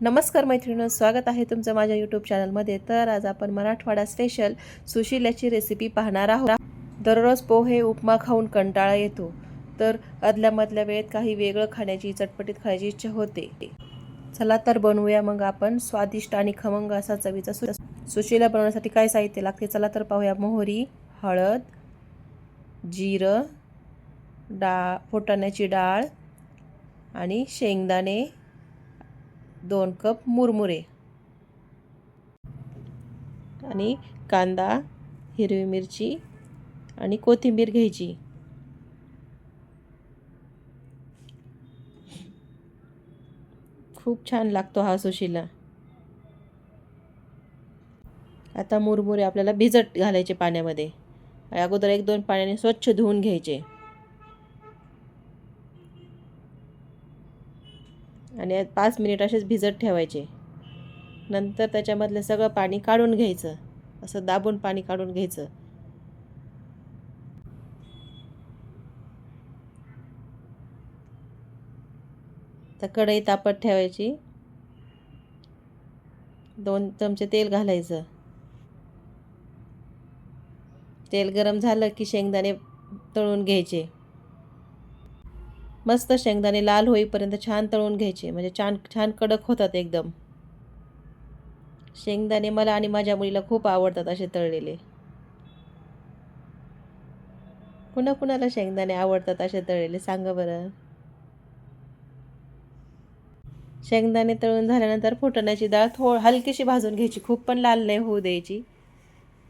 नमस्कार मैत्रिणी स्वागत आहे तुमचं माझ्या यूट्यूब चॅनलमध्ये तर आज आपण मराठवाडा स्पेशल सुशिल्याची रेसिपी पाहणार आहोत. दररोज पोहे उपमा खाऊन कंटाळा येतो. तर आदल्यामधल्या वेळेत काही वेगळं खाण्याची चटपटीत खाण्याची इच्छा होते. चला तर बनवूया मग आपण स्वादिष्ट आणि खमंग असा चवीचा सु सुशिला बनवण्यासाठी काय साहित्य लागते? चला तर पाहूया. मोहरी हळद जिरं डाळ फुटाण्याची डाळ आणि शेंगदाणे दोन कप मुरमुरे. आणि कांदा हिरवी मिरची आणि कोथिंबीर घ्यायची. खूप छान लागतो हा सुशीला. आता मुरमुरे आपल्याला भिजत घालायचे पाण्यामध्ये. अगोदर एक दोन पाण्याने स्वच्छ धुवून घ्यायचे. आणि पाच मिनिट असेच भिजत ठेवायचे. नंतर त्याच्यामधलं सगळं पाणी काढून घ्यायचं. असं दाबून पाणी काढून घ्यायचं. तर कढई तापत ठेवायची. दोन चमचे तेल घालायचं. तेल गरम झालं की शेंगदाणे तळून घ्यायचे. मस्त शेंगदाणे लाल होईपर्यंत छान तळून घ्यायचे. म्हणजे छान छान कडक होतात एकदम. शेंगदाणे मला आणि माझ्या मुलीला खूप आवडतात असे तळलेले. कुणा कुणाला शेंगदाणे आवडतात असे तळलेले सांगा बरं. शेंगदाणे तळून झाल्यानंतर फुटण्याची डाळ थो हलकीशी भाजून घ्यायची. खूप पण लाल नाही होऊ द्यायची.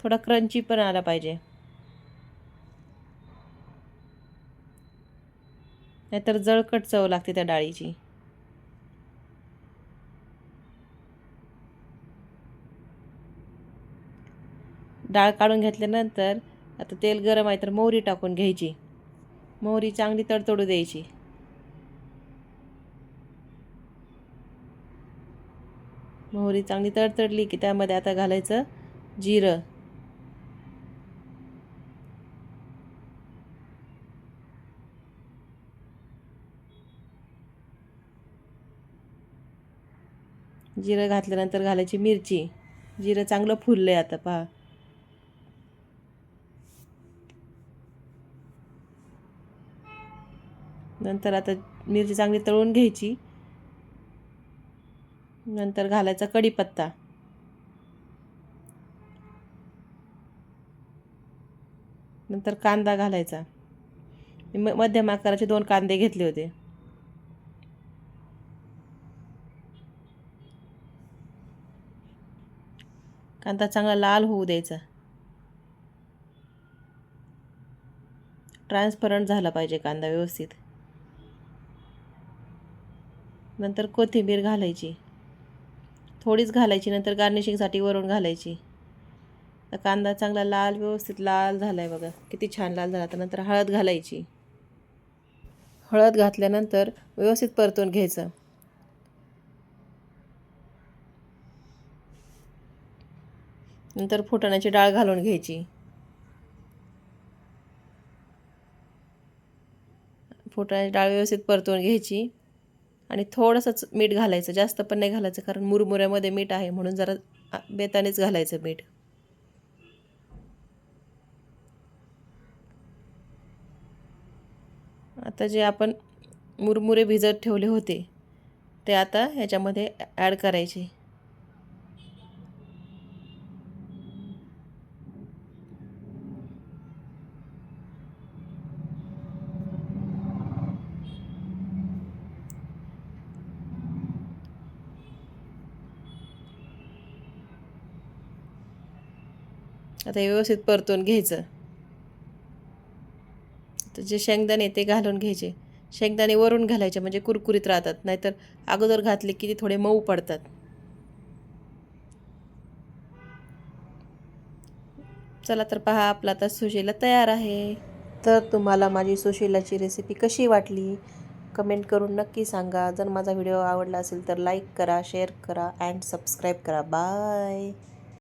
थोडा क्रंची पण आला पाहिजे. नाहीतर जळकट चव लागते त्या डाळीची. डाळ काढून घेतल्यानंतर आता तेल गरम आहे तर मोहरी टाकून घ्यायची. मोहरी चांगली तडतडू द्यायची. मोहरी चांगली तडतडली की त्यामध्ये आता घालायचं जिरं. जिरं घातल्यानंतर घालायची मिरची. जिरं चांगलं फुललं आहे आता पहा. नंतर आता मिरची चांगली तळून घ्यायची. नंतर घालायचा कढीपत्ता. नंतर कांदा घालायचा. म मध्यम आकाराचे दोन कांदे घेतले होते. कांदा चांगला लाल होऊ द्यायचा. ट्रान्सपरंट झाला पाहिजे कांदा व्यवस्थित. नंतर कोथिंबीर घालायची. थोडीच घालायची नंतर गार्निशिंगसाठी वरून घालायची. तर कांदा चांगला लाल व्यवस्थित लाल झाला आहे बघा. किती छान लाल झाला. तर नंतर हळद घालायची. हळद घातल्यानंतर व्यवस्थित परतून घ्यायचं. नंतर फुटाण्याची डाळ घालून घ्यायची. फुटाण्याची डाळ व्यवस्थित परतून घ्यायची. आणि थोडंसंच मीठ घालायचं. जास्त पण नाही घालायचं कारण मुरमुऱ्यामध्ये मीठ आहे म्हणून जरा बेतानेच घालायचं मीठ. आता जे आपण मुरमुरे भिजत ठेवले होते ते आता ह्याच्यामध्ये ॲड करायचे. आता हे व्यवस्थित परतून घ्यायचं. तर जे शेंगदाणे ते घालून घ्यायचे. शेंगदाणे वरून घालायचे म्हणजे कुरकुरीत राहतात. नाहीतर अगोदर घातले की ते थोडे मऊ पडतात. चला तर पहा आपला आता सुशीला तयार आहे. तर तुम्हाला माझी सुशिलाची रेसिपी कशी वाटली? कमेंट करून नक्की सांगा. जर माझा व्हिडिओ आवडला असेल तर लाईक करा शेअर करा अँड सबस्क्राईब करा. बाय